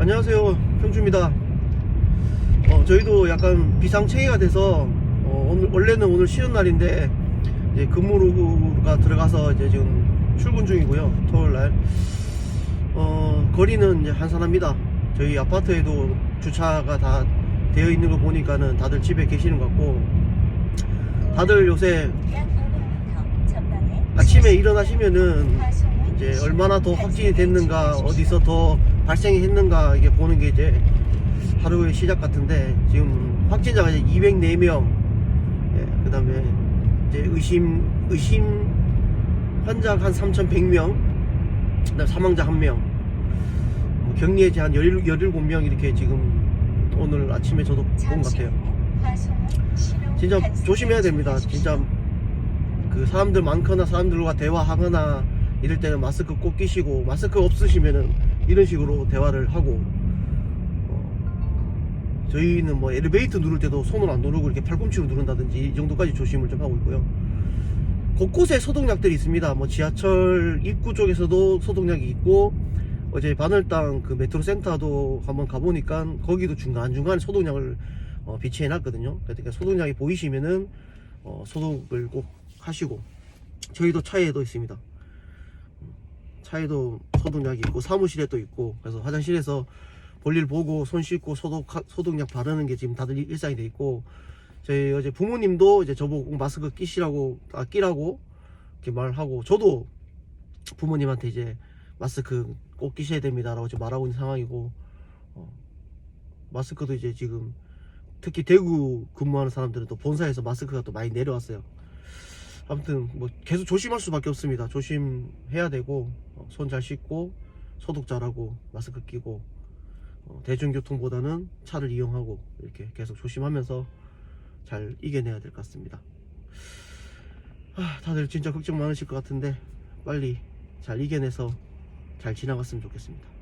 안녕하세요 형주입니다. 어, 저희도 약간 비상체계가 돼서 어, 오늘, 원래는 오늘 쉬는 날인데 이제 근무가 들어가서 이제 지금 출근 중이고요 토요일날. 어, 거리는 이제 한산합니다. 저희 아파트에도 주차가 다 되어 있는 거 보니까는 다들 집에 계시는 것 같고 다들 요새 아침에 일어나시면은 이제 얼마나 더 확진이 됐는가 어디서 더 발생이 했는가 이게 보는 게 이제 하루의 시작 같은데 지금 확진자가 이제 204명. 예, 그 다음에 이제 의심 의심 환자 한 3,100명. 그 다음 사망자 1명. 뭐 격리해제 한 17, 17명 이렇게 지금 오늘 아침에 저도 본 것 같아요. 진짜 조심해야 됩니다. 진짜 그 사람들 많거나 사람들과 대화하거나 이럴 때는 마스크 꼭 끼시고 마스크 없으시면은 이런 식으로 대화를 하고 어, 저희는 뭐 엘리베이터 누를 때도 손을 안 누르고 이렇게 팔꿈치로 누른다든지 이 정도까지 조심을 좀 하고 있고요. 곳곳에 소독약들이 있습니다. 뭐 지하철 입구 쪽에서도 소독약이 있고 어제 바늘땅 그 메트로 센터도 한번 가보니까 거기도 중간중간에 소독약을 어, 비치해 놨거든요. 그러니까 소독약이 보이시면은 어, 소독을 꼭 하시고 저희도 차에도 있습니다 차에도 소독약이 있고 사무실에 또 있고 그래서 화장실에서 볼일 보고 손 씻고 소독 소독약 바르는 게 지금 다들 일상이 돼 있고 저희 어제 부모님도 이제 저보고 꼭 마스크 끼시라고 아 끼라고 이렇게 말하고 저도 부모님한테 이제 마스크 꼭 끼셔야 됩니다라고 지금 말하고 있는 상황이고 어, 마스크도 이제 지금 특히 대구 근무하는 사람들은 또 본사에서 마스크가 또 많이 내려왔어요. 아무튼 뭐 계속 조심할 수밖에 없습니다. 조심해야 되고 어, 손잘 씻고 소독 잘하고 마스크 끼고 어, 대중교통보다는 차를 이용하고 이렇게 계속 조심하면서 잘 이겨내야 될 것 같습니다. 아, 다들 진짜 걱정 많으실 것 같은데 빨리 잘 이겨내서 잘 지나갔으면 좋겠습니다.